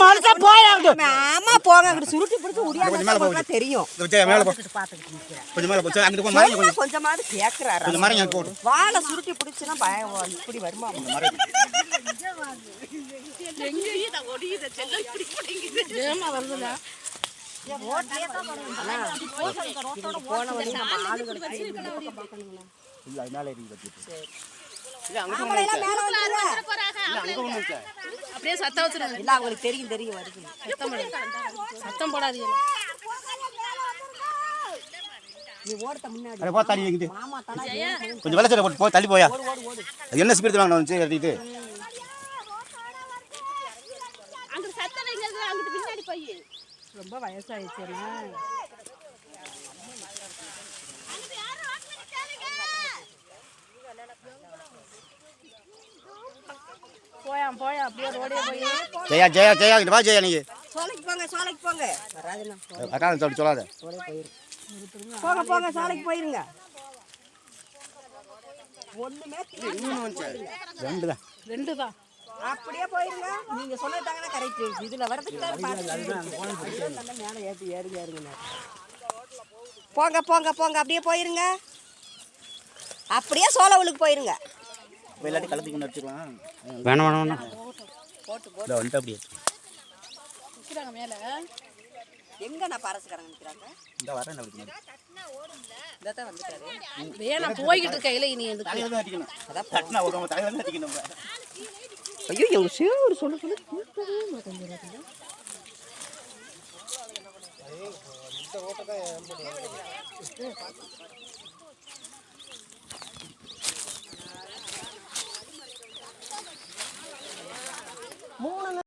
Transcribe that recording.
மனுஷன் போயாகட்டும் ஆமா போங்க அங்கிட்டு சுருட்டி பிடிச்சி. உடியாங்க தெரியும். கொஞ்சம் மேலே கொஞ்சம் கொஞ்சமாவது கேட்கிறாரு கொஞ்சம் அங்கே போடு. வாழை சுருட்டி பிடிச்சுன்னா பயம் வரும். இப்படி போன வழி மேலே அப்படியே சத்தம் வச்சிருங்க. இல்ல அவங்களுக்கு தெரியும் தெரியும் வருது. சத்தம் போடாது சத்தம் போடாதீங்க. நீ ஓடுத்த முன்னாடி. போ தள்ளி கொஞ்சம் வெள்ளச்சடை போட்டு போ தள்ளி போயா. என்ன ஸ்பீடு வாங்க வந்து கட்டிட்டு? அங்கிட்டு சத்தம் வைக்கிறது அங்கிட்டு பின்னாடி போய். ரொம்ப வயசாயிடுச்சுன்னா போயா போயா அப்படியே ரோடே போய். ஜெயா ஜெயா ஜெயா இங்க வா ஜெயா நீ சோலைக்கு போங்க சோலைக்கு போங்க. வராதுண்ணா அக்கா சொல்லி சொல்லாத. போயிரு. போங்க போங்க சோலைக்கு போயிருங்க. ஒண்ணுமே தெரியாது. ரெண்டு தான். ரெண்டு தான். அப்படியே போயிருங்க. நீங்க சொன்னதாங்கன்னா கரெக்ட் இதுல வரதுக்கு தான் பார்த்து நல்லா மேலே ஏற்றி ஏறுங்க ஏறுங்க போங்க போங்க போங்க அப்படியே போயிருங்க. அப்படியே சோழவளுக்கு போயிருங்க. விளையாட்டு கலத்தி கொண்டு அடிச்சுக்கலாம் வேணாம் வேணாம் வேணாம். இல்லை வந்துட்டு அப்படியே. நிற்கிறாங்க மேலே. எங்க இந்த வரேன் இந்த. தான் வந்துட்டாரு. வேலை போய்கிட்டு இருக்கையில அடிக்கணும். அதான் தட்டினா ஒரு தலைவர் அடிக்கணும் ஐயோ எவ்வளோ சேவை ஒரு சொல்ல சொல்ல